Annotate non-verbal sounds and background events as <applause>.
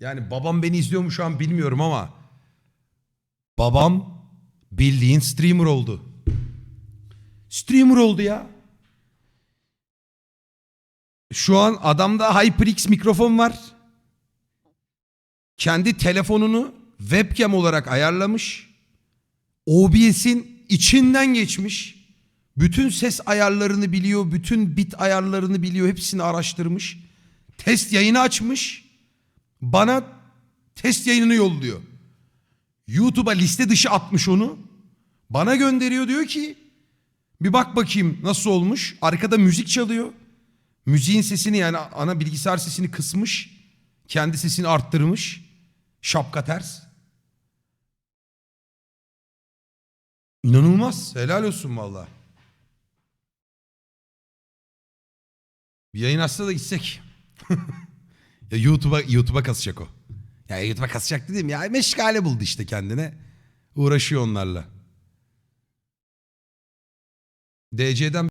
Yani babam beni izliyor mu şu an bilmiyorum ama babam bildiğin streamer oldu. Streamer oldu ya. Şu an adamda HyperX mikrofon var. Kendi telefonunu webcam olarak ayarlamış. OBS'in içinden geçmiş. Bütün ses ayarlarını biliyor, bütün bit ayarlarını biliyor, hepsini araştırmış. Test yayını açmış. Bana test yayınını yolluyor. YouTube'a liste dışı atmış onu. Bana gönderiyor diyor ki bir bak bakayım nasıl olmuş. Arkada müzik çalıyor. Müziğin sesini yani ana bilgisayar sesini kısmış. Kendi sesini arttırmış. Şapka ters. İnanılmaz. Helal olsun valla. Bir yayın açsa da gitsek. <laughs> YouTube'a YouTube'a kasacak o. Ya YouTube'a kasacak dedim ya meşgale buldu işte kendine. Uğraşıyor onlarla. DC'den